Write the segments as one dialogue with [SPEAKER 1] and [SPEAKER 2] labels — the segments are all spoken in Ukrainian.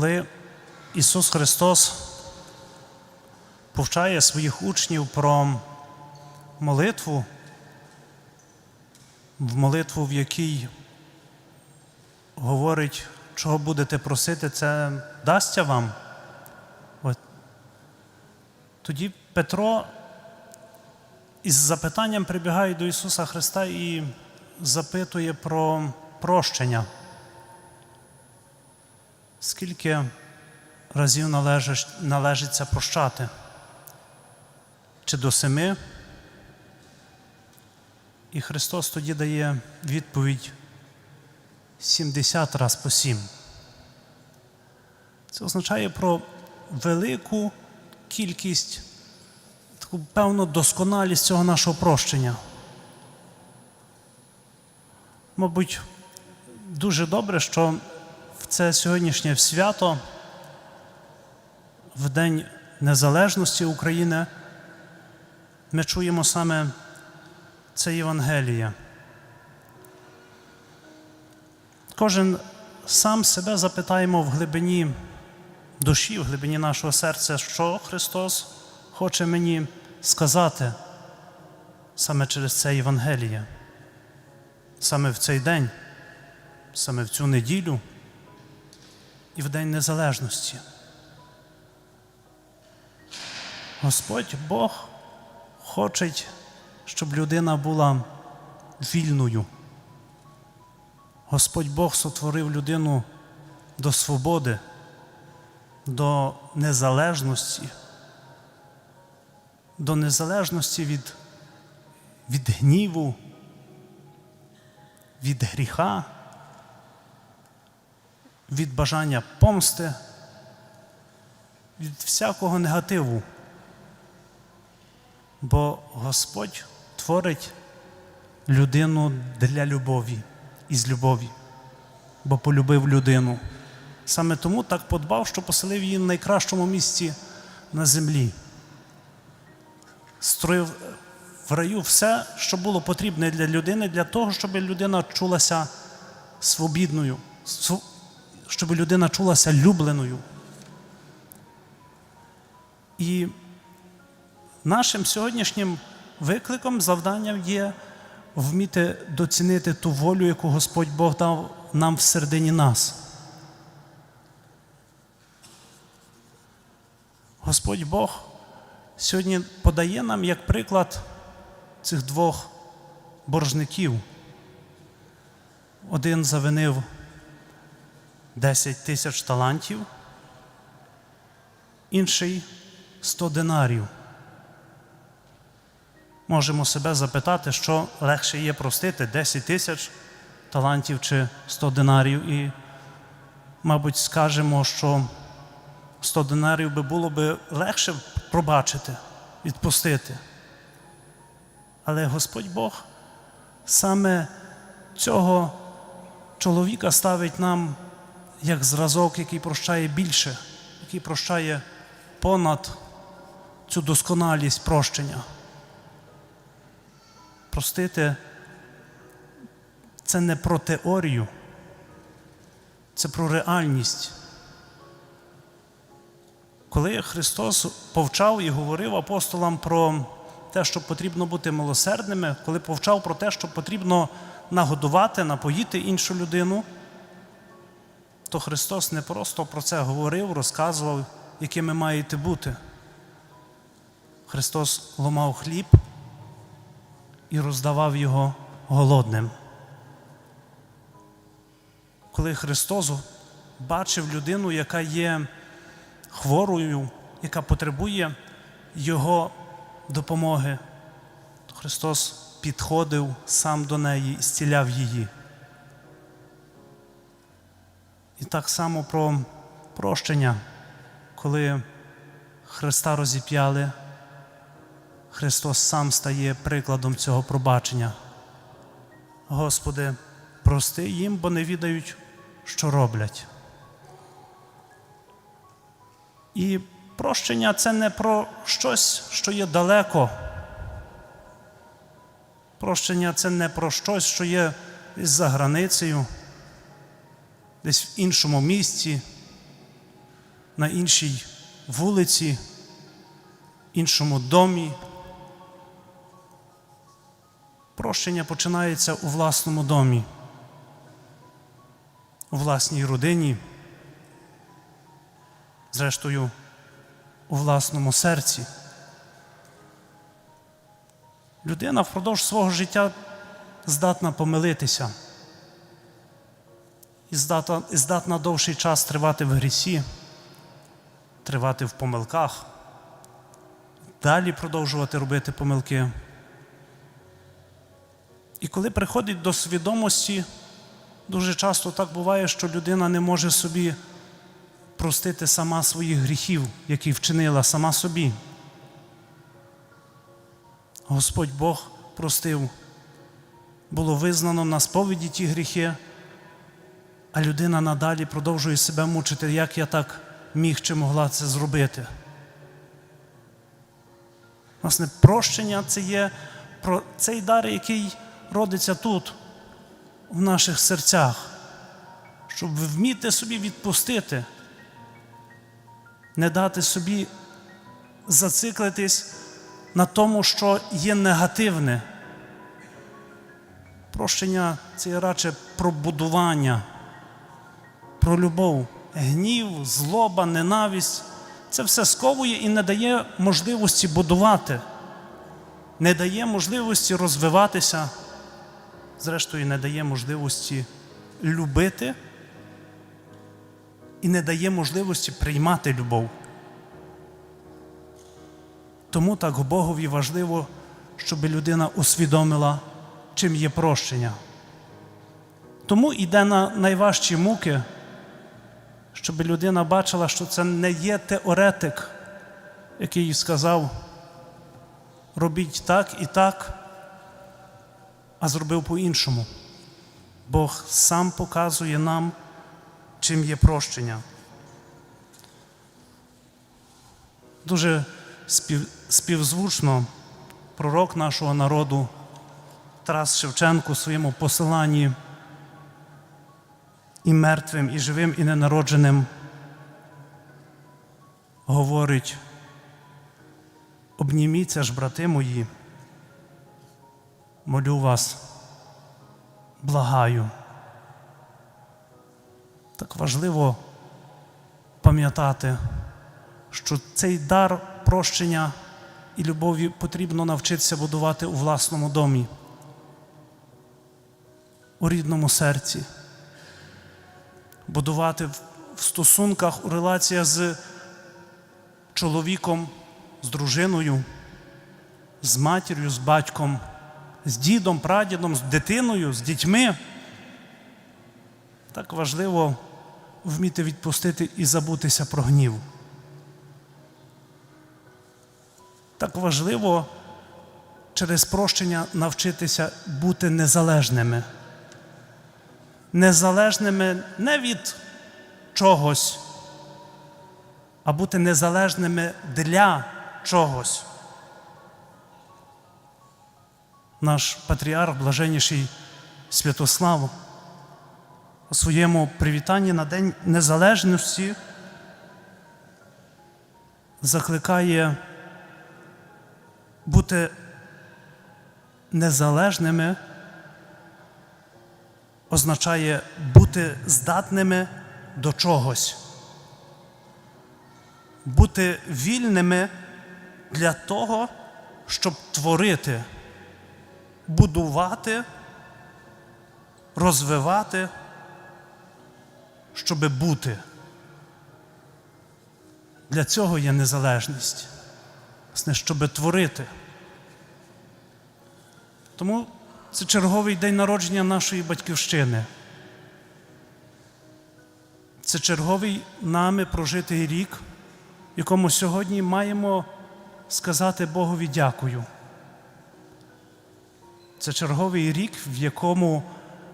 [SPEAKER 1] Коли Ісус Христос повчає своїх учнів про молитву, в молитву, в якій говорить, чого будете просити, це дасться вам. От. Тоді Петро із запитанням прибігає до Ісуса Христа і запитує про прощення. Скільки разів належиш, належиться прощати? Чи до семи? І Христос тоді дає відповідь 70 раз по сім. Це означає про велику кількість, таку певну досконалість цього нашого прощення. Мабуть, дуже добре, що в це сьогоднішнє свято, в День Незалежності України, ми чуємо саме це Євангеліє. Кожен сам себе запитаємо в глибині душі, в глибині нашого серця, що Христос хоче мені сказати саме через це Євангеліє, саме в цей день, саме в цю неділю і в День Незалежності. Господь Бог хоче, щоб людина була вільною. Господь Бог сотворив людину до свободи, до незалежності, до незалежності від, від гніву, від гріха, від бажання помсти, від всякого негативу. Бо Господь творить людину для любові із любові, бо полюбив людину. Саме тому так подбав, що поселив її в найкращому місці на землі. Строїв в раю все, що було потрібне для людини, для того, щоб людина чулася свобідною, св- щоб людина чулася любленою. І нашим сьогоднішнім викликом, завданням є вміти доцінити ту волю, яку Господь Бог дав нам всередині нас. Господь Бог сьогодні подає нам як приклад цих двох боржників. Один завинив 10 тисяч талантів, інший 100 динарів. Можемо себе запитати, що легше є простити 10 тисяч талантів чи 100 динарів. І, мабуть, скажемо, що 100 динарів би було би легше пробачити, відпустити. Але Господь Бог саме цього чоловіка ставить нам як зразок, який прощає більше, який прощає понад цю досконалість прощення. Простити це не про теорію, це про реальність. Коли Христос повчав і говорив апостолам про те, що потрібно бути милосердними, коли повчав про те, що потрібно нагодувати, напоїти іншу людину, то Христос не просто про це говорив, розказував, якими маєте бути. Христос ломав хліб і роздавав його голодним. Коли Христос бачив людину, яка є хворою, яка потребує Його допомоги, то Христос підходив сам до неї і зціляв її. І так само про прощення, коли Христа розіп'яли, Христос сам стає прикладом цього пробачення. Господи, прости їм, бо не відають, що роблять. І прощення це не про щось, що є далеко. Прощення це не про щось, що є за границею, десь в іншому місці. на іншій вулиці, іншому домі. Прощення починається у власному домі, у власній родині, зрештою, у власному серці. Людина впродовж свого життя здатна помилитися і здатна, і здатна довший час тривати в грісі, тривати в помилках, далі продовжувати робити помилки. І коли приходить до свідомості, дуже часто так буває, що людина не може собі простити сама своїх гріхів, які вчинила сама собі. Господь Бог простив, було визнано на сповіді ті гріхи, а людина надалі продовжує себе мучити, як я так міг чи могла це зробити. Власне, прощення це є про цей дар, який родиться тут, в наших серцях, щоб вміти собі відпустити, не дати собі зациклитись на тому, що є негативне. Прощення це радше про будування, про любов, гнів, злоба, ненависть. Це все сковує і не дає можливості будувати, не дає можливості розвиватися, зрештою, не дає можливості любити і не дає можливості приймати любов. Тому так Богові важливо, щоб людина усвідомила, чим є прощення. Тому йде на найважчі муки, щоб людина бачила, що це не є теоретик, який сказав, робіть так і так, а зробив по-іншому. Бог сам показує нам, чим є прощення. Дуже спів, співзвучно пророк нашого народу Тарас Шевченко у своєму посиланні і мертвим, і живим, і ненародженим говорить: обніміться ж, брати мої, молю вас, благаю. Так важливо пам'ятати, що цей дар прощення і любові потрібно навчитися будувати у власному домі, у рідному серці, будувати в стосунках, у релаціях з чоловіком, з дружиною, з матір'ю, з батьком, з дідом, прадідом, з дитиною, з дітьми. Так важливо вміти відпустити і забутися про гнів. Так важливо через прощення навчитися бути незалежними. Незалежними не від чогось, а бути незалежними для чогось. Наш патріарх, блаженніший Святослав, у своєму привітанні на День Незалежності закликає бути незалежними означає бути здатними до чогось, бути вільними для того, щоб творити, будувати, розвивати, щоби бути. Для цього є незалежність, щоби творити. Тому це черговий день народження нашої батьківщини. Це черговий нами прожитий рік, якому сьогодні маємо сказати Богові дякую. Це черговий рік, в якому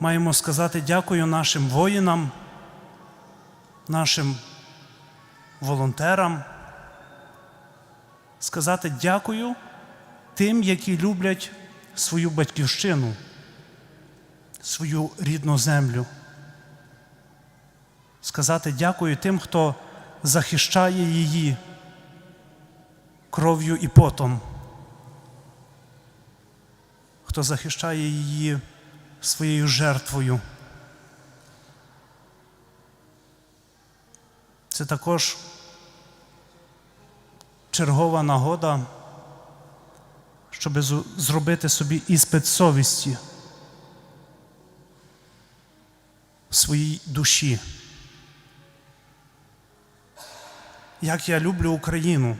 [SPEAKER 1] маємо сказати дякую нашим воїнам, нашим волонтерам, сказати дякую тим, які люблять свою батьківщину, свою рідну землю. Сказати дякую тим, хто захищає її кров'ю і потом, хто захищає її своєю жертвою. Це також чергова нагода, щоб зробити собі іспит совісті в своїй душі. Як я люблю Україну,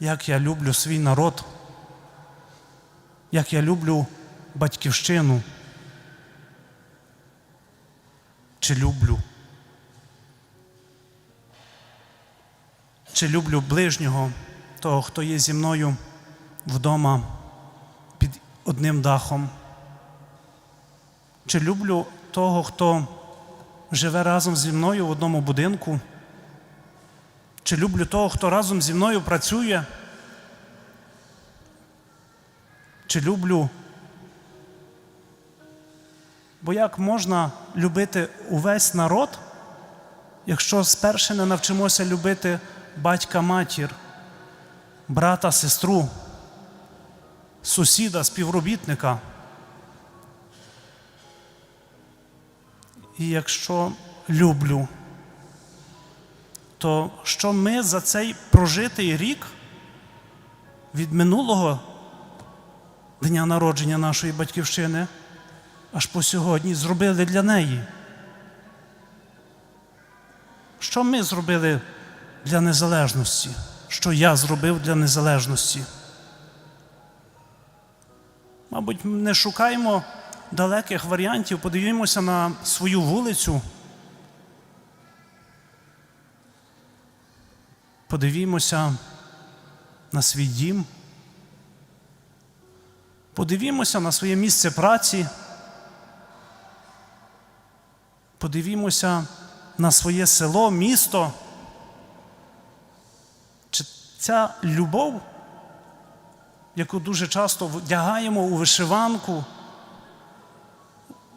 [SPEAKER 1] як я люблю свій народ, як я люблю батьківщину. Чи люблю? Чи люблю ближнього, того, хто є зі мною вдома під одним дахом? Чи люблю того, хто живе разом зі мною в одному будинку? Чи люблю того, хто разом зі мною працює? Чи люблю? Бо як можна любити увесь народ, якщо спершу не навчимося любити батька, матір, брата, сестру, сусіда, співробітника? І якщо люблю, то що ми за цей прожитий рік від минулого дня народження нашої батьківщини аж по сьогодні зробили для неї? Що ми зробили для незалежності? Що я зробив для незалежності? Мабуть, не шукаємо далеких варіантів, подивімося на свою вулицю. Подивімося на свій дім. Подивімося на своє місце праці. Подивімося на своє село, місто. Ця любов, яку дуже часто вдягаємо у вишиванку,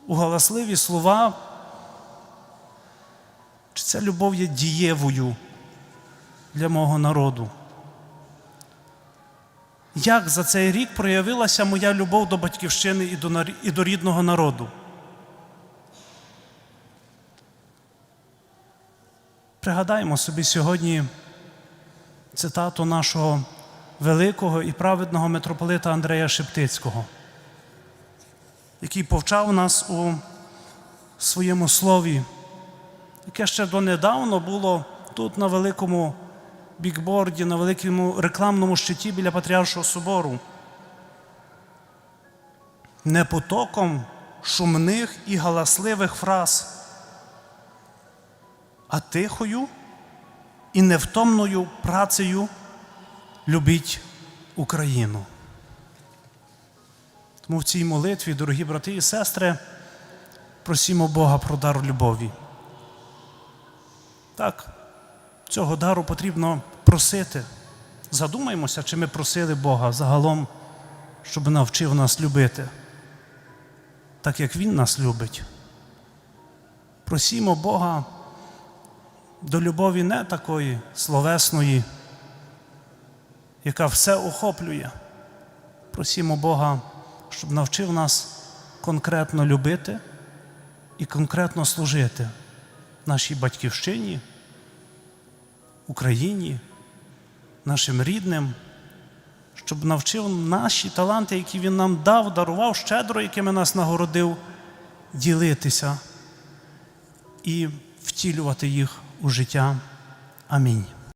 [SPEAKER 1] у галасливі слова, чи ця любов є дієвою для мого народу? Як за цей рік проявилася моя любов до батьківщини і до, і до рідного народу? Пригадаємо собі сьогодні цитату нашого великого і праведного митрополита Андрея Шептицького, який повчав нас у своєму слові, яке ще донедавно було тут на великому бікборді, на великому рекламному щиті біля Патріаршого собору. Не потоком шумних і галасливих фраз, а тихою і невтомною працею любіть Україну. Тому в цій молитві, дорогі брати і сестри, просімо Бога про дар любові. Так, цього дару потрібно просити. Задумаймося, чи ми просили Бога загалом, щоб навчив нас любити, так як Він нас любить. Просімо Бога до любові не такої словесної, яка все охоплює. Просімо Бога, щоб навчив нас конкретно любити і конкретно служити нашій батьківщині, Україні, нашим рідним, щоб навчив наші таланти, які Він нам дав, дарував щедро, якими нас нагородив, ділитися і втілювати їх у життя. Амінь.